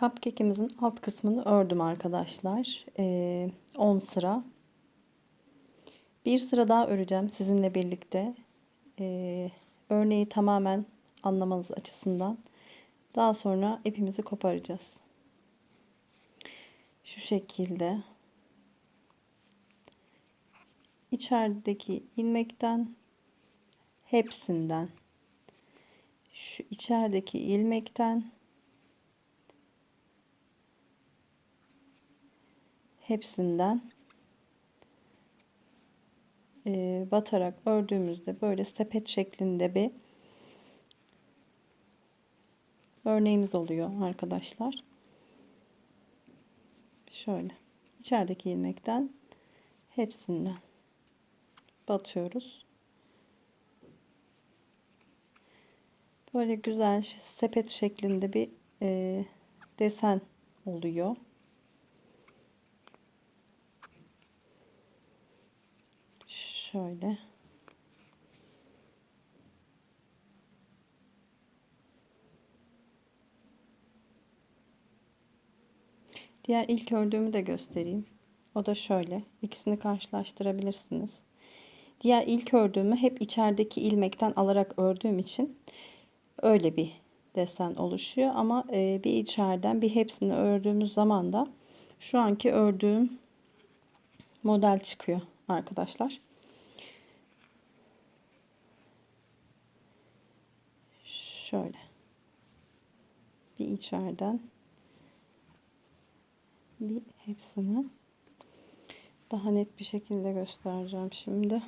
Cupcake'imizin alt kısmını ördüm arkadaşlar. Ee, 10 sıra. Bir sıra daha öreceğim sizinle birlikte. Ee, örneği tamamen anlamanız açısından. Daha sonra ipimizi koparacağız. Şu şekilde. İçerideki ilmekten hepsinden şu içerideki ilmekten hepsinden e, batarak ördüğümüzde böyle sepet şeklinde bir örneğimiz oluyor arkadaşlar. Şöyle içerideki ilmekten hepsinden batıyoruz. Böyle güzel sepet şeklinde bir e, desen oluyor. Şöyle. Diğer ilk ördüğümü de göstereyim. O da şöyle. İkisini karşılaştırabilirsiniz. Diğer ilk ördüğümü hep içerideki ilmekten alarak ördüğüm için öyle bir desen oluşuyor. Ama e, bir içeriden bir hepsini ördüğümüz zaman da şu anki ördüğüm model çıkıyor arkadaşlar. Şöyle. Bir içeriden bir hepsini daha net bir şekilde göstereceğim şimdi.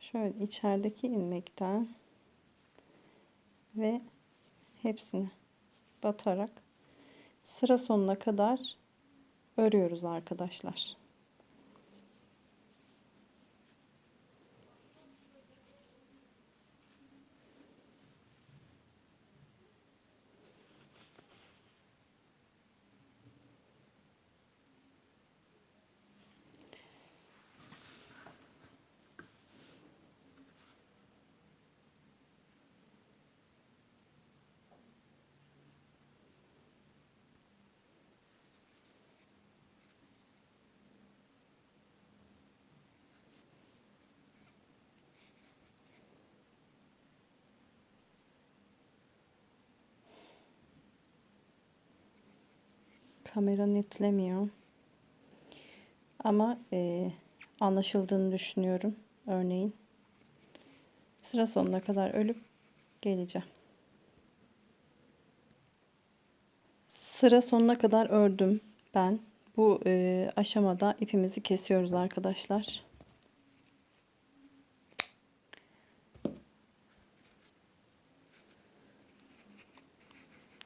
Şöyle içerideki ilmekten ve hepsini batarak sıra sonuna kadar örüyoruz arkadaşlar. Kamera netlemiyor. Ama e, anlaşıldığını düşünüyorum örneğin. Sıra sonuna kadar ölüp geleceğim. Sıra sonuna kadar ördüm ben. Bu e, aşamada ipimizi kesiyoruz arkadaşlar.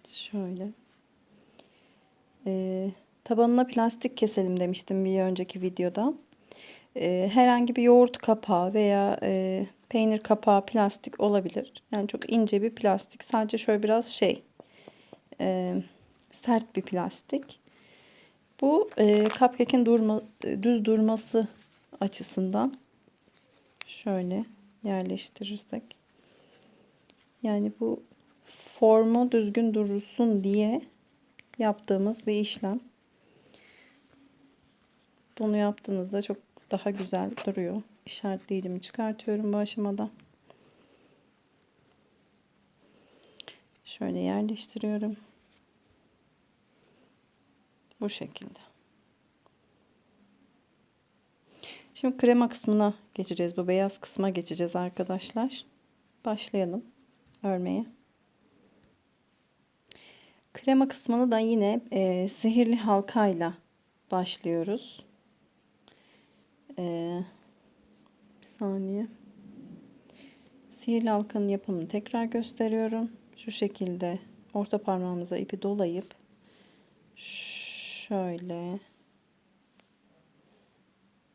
Şöyle. Tabanına plastik keselim demiştim bir önceki videoda. E, herhangi bir yoğurt kapağı veya e, peynir kapağı plastik olabilir. Yani çok ince bir plastik. Sadece şöyle biraz şey e, sert bir plastik. Bu e, cupcake'in durma, düz durması açısından şöyle yerleştirirsek yani bu formu düzgün durursun diye yaptığımız bir işlem. Bunu yaptığınızda çok daha güzel duruyor. İşaretleyicimi çıkartıyorum bu aşamada. Şöyle yerleştiriyorum. Bu şekilde. Şimdi krema kısmına geçeceğiz. Bu beyaz kısma geçeceğiz arkadaşlar. Başlayalım örmeye. Krema kısmını da yine e, sihirli halkayla başlıyoruz. E, bir saniye. Sihirli halkanın yapımını tekrar gösteriyorum. Şu şekilde orta parmağımıza ipi dolayıp şöyle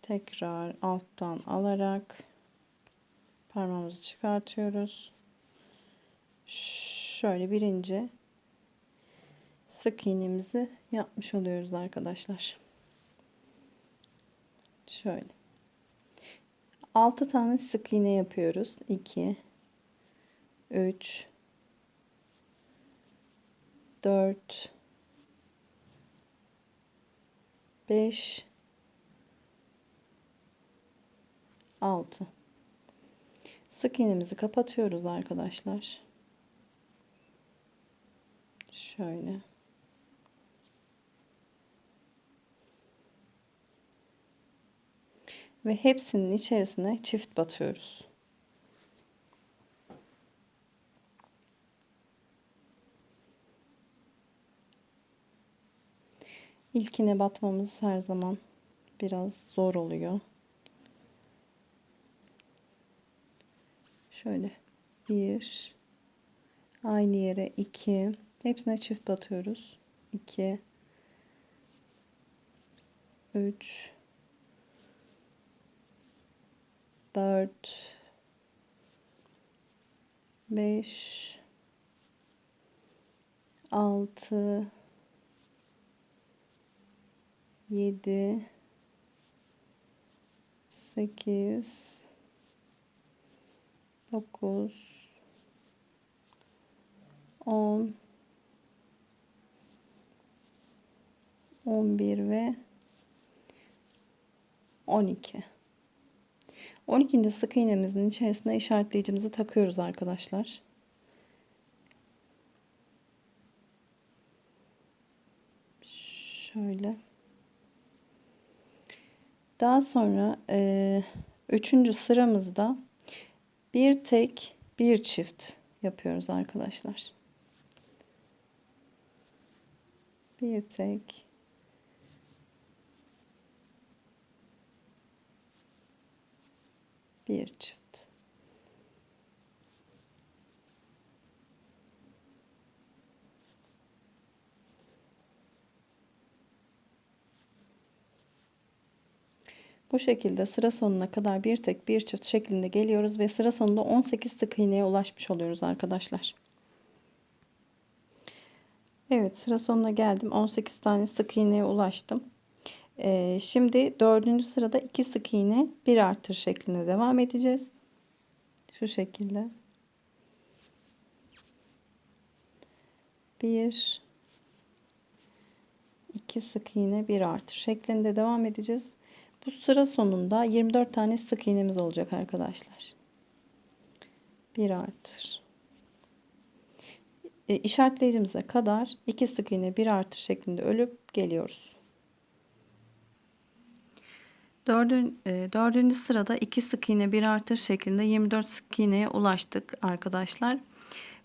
tekrar alttan alarak parmağımızı çıkartıyoruz. Şöyle birinci sık iğnemizi yapmış oluyoruz arkadaşlar. Şöyle. 6 tane sık iğne yapıyoruz. 2 3 4 5 6 Sık iğnemizi kapatıyoruz arkadaşlar. Şöyle. Ve hepsinin içerisine çift batıyoruz. İlkine batmamız her zaman biraz zor oluyor. Şöyle bir aynı yere iki hepsine çift batıyoruz. 2 3 4 5 6 7 8 9 10 11 ve 12 12. sık iğnemizin içerisine işaretleyicimizi takıyoruz arkadaşlar. Şöyle. Daha sonra e, üçüncü sıramızda bir tek bir çift yapıyoruz arkadaşlar. Bir tek bir çift. Bu şekilde sıra sonuna kadar bir tek bir çift şeklinde geliyoruz ve sıra sonunda 18 sık iğneye ulaşmış oluyoruz arkadaşlar. Evet sıra sonuna geldim. 18 tane sık iğneye ulaştım. Ee, şimdi dördüncü sırada iki sık iğne bir artır şeklinde devam edeceğiz. Şu şekilde. Bir, iki sık iğne bir artır şeklinde devam edeceğiz. Bu sıra sonunda 24 tane sık iğnemiz olacak arkadaşlar. Bir artır. E, işaretleyicimize kadar iki sık iğne bir artır şeklinde ölüp geliyoruz. Dördüncü, e, dördüncü sırada iki sık iğne bir artır şeklinde 24 sık iğneye ulaştık arkadaşlar.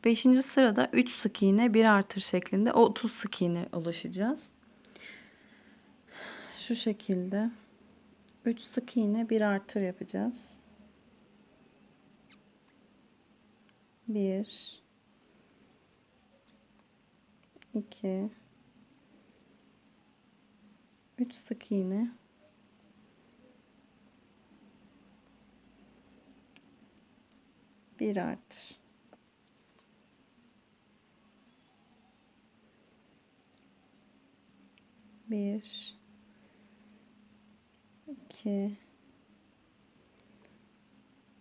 Beşinci sırada 3 sık iğne bir artır şeklinde 30 sık iğne ulaşacağız. Şu şekilde 3 sık iğne bir artır yapacağız. 1 2 3 sık iğne bir artır. Bir, iki,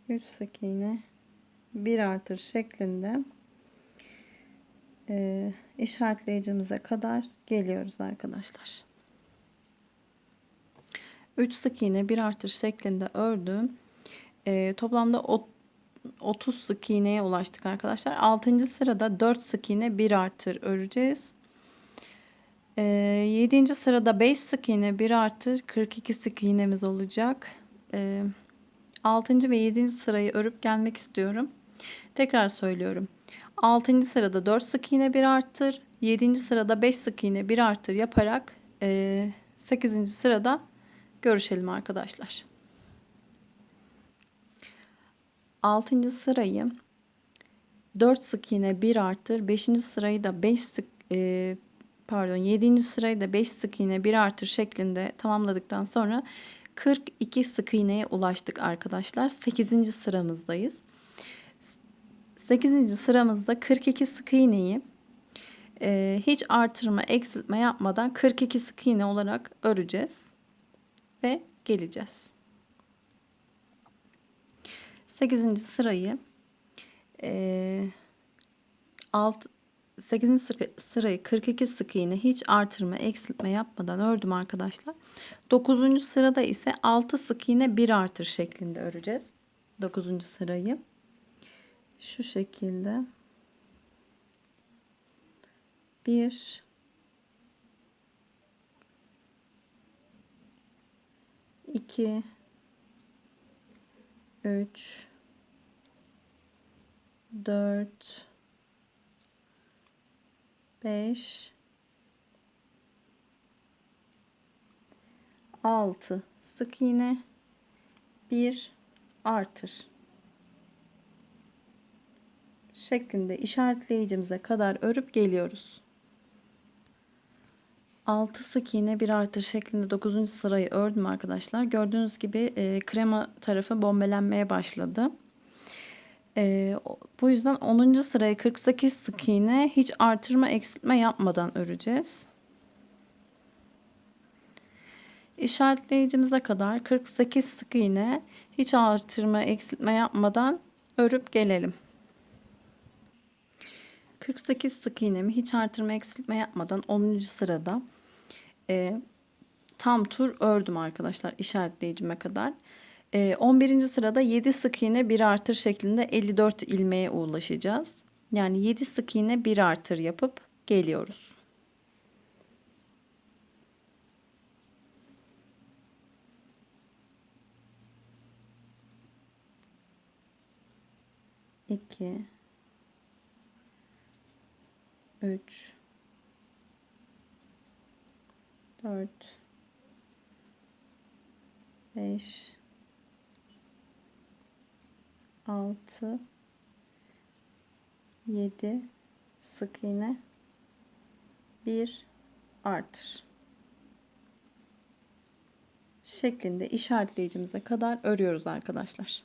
üç sık iğne, bir artır şeklinde e, işaretleyicimize kadar geliyoruz arkadaşlar. 3 sık iğne bir artır şeklinde ördüm. E, toplamda 30 sık iğneye ulaştık arkadaşlar. 6. sırada 4 sık iğne 1 artır öreceğiz. Ee, 7. sırada 5 sık iğne 1 artır 42 sık iğnemiz olacak. Ee, 6. ve 7. sırayı örüp gelmek istiyorum. Tekrar söylüyorum. 6. sırada 4 sık iğne 1 artır. 7. sırada 5 sık iğne 1 artır yaparak e, 8. sırada görüşelim arkadaşlar. 6. sırayı 4 sık iğne 1 artır. 5. sırayı da 5 sık e, pardon 7. sırayı da 5 sık iğne 1 artır şeklinde tamamladıktan sonra 42 sık iğneye ulaştık arkadaşlar. 8. sıramızdayız. 8. sıramızda 42 sık iğneyi e, hiç artırma eksiltme yapmadan 42 sık iğne olarak öreceğiz ve geleceğiz. 8. sırayı e, alt 8. sıra- sırayı 42 sık iğne hiç artırma eksiltme yapmadan ördüm arkadaşlar. 9. sırada ise 6 sık iğne 1 artır şeklinde öreceğiz. 9. sırayı şu şekilde 1 2 3 4 5 6 sık iğne 1 artır şeklinde işaretleyicimize kadar örüp geliyoruz. 6 sık iğne bir artır şeklinde 9. sırayı ördüm arkadaşlar. Gördüğünüz gibi e, krema tarafı bombelenmeye başladı. E, bu yüzden 10. sırayı 48 sık iğne hiç artırma eksiltme yapmadan öreceğiz. İşaretleyicimize kadar 48 sık iğne hiç artırma eksiltme yapmadan örüp gelelim. 48 sık iğnemi hiç artırma eksiltme yapmadan 10. sırada e, tam tur ördüm arkadaşlar işaretleyicime kadar. E, 11. sırada 7 sık iğne 1 artır şeklinde 54 ilmeğe ulaşacağız. Yani 7 sık iğne 1 artır yapıp geliyoruz. İki, üç, dört, beş, altı, yedi. Sık iğne. Bir. Artır. Şeklinde işaretleyicimize kadar örüyoruz arkadaşlar.